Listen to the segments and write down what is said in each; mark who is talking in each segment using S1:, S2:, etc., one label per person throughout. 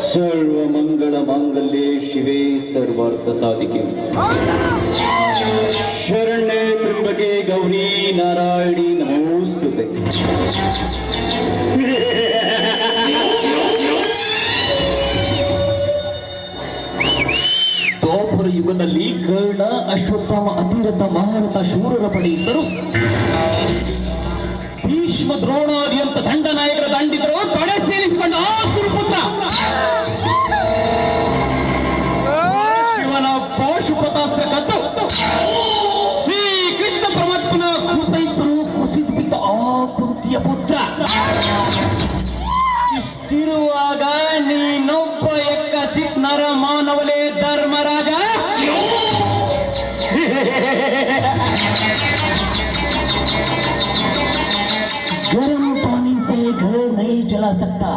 S1: ಸರ್ವ ಮಂಗಳ ಮಾಂಗಲ್ಯ ಶಿವೇ ಸರ್ವಾರ್ಥ ಸಾಧಿಕೆ. ಶರಣ್ಯ ಗೌರಿ ನಾರಾಯಣಿ, ನಮೋಸ್ತುತೆ. ದ್ವಾಪರ ಯುಗದಲ್ಲಿ ಕರ್ಣ, ಅಶ್ವತ್ಥಾಮ, ಅತಿರಥ, ಮಹಾರಥ, ಶೂರರ ಪಡೆಯಿದ್ದರು ಭೀಷ್ಮ ದ್ರೋಣಾದಿಯಂತ ದಂಡ ನಾಯಕರ ದಂಡಿದ್ರು ತೊಡೆ ಸೇರಿಸಿಕೊಂಡ ಕುಂತಿಯ ಪುತ್ರ ಇಷ್ಟಿರುವಾಗ ನೀನೊಬ್ಬ ಎಕ್ಕ ಚಿತ್ನರ ಮಾನವಲೇ ಧರ್ಮರಾಜ गरम पानी से घर नहीं जला सकता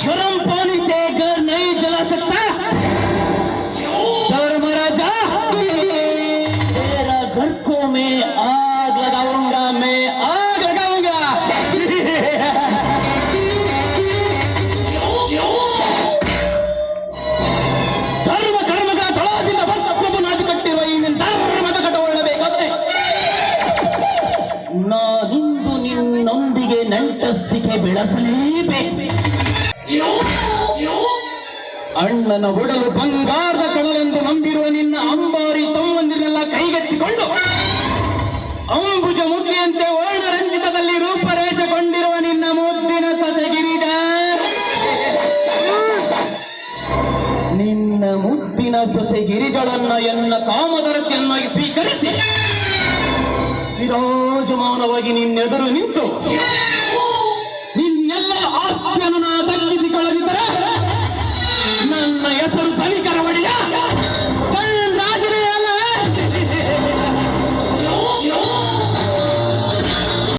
S1: गरम पानी से घर नहीं जला सकता धर्मराजा तेरा घर को मैं आग ನಾನಿಂದು ನಿನ್ನೊಂದಿಗೆ ನಂಟಸ್ತಿಕೆ ಬೆಳೆಸಲೇಬೇಕು. ಅಣ್ಣನ ಒಡಲು ಬಂಗಾರದ ಕಡಲೆಂದು ನಂಬಿರುವ ನಿನ್ನ ಅಂಬಾರಿ ತಮ್ಮಂದಿರನ್ನೆಲ್ಲ ಕೈಗೆತ್ತಿಕೊಂಡು ಅಂಬುಜ ಮುದ್ರೆಯಂತೆ ವರ್ಣರಂಜಿತದಲ್ಲಿ ರೂಪರೇಷಗೊಂಡಿರುವ ನಿನ್ನ ಮುದ್ದಿನ ಸಸೆಗಿರಿದ ನಿನ್ನ ಮುದ್ದಿನ ಸೊಸೆ ಗಿರಿಗಳನ್ನ ಎನ್ನ ಕಾಮದರಸಿಯನ್ನಾಗಿ ಸ್ವೀಕರಿಸಿ ವಿರಾಜಮಾನವಾಗಿ ನಿನ್ನೆದುರು ನಿಂತು ನಿನ್ನೆಲ್ಲ ಆಸ್ತಿಯನ್ನು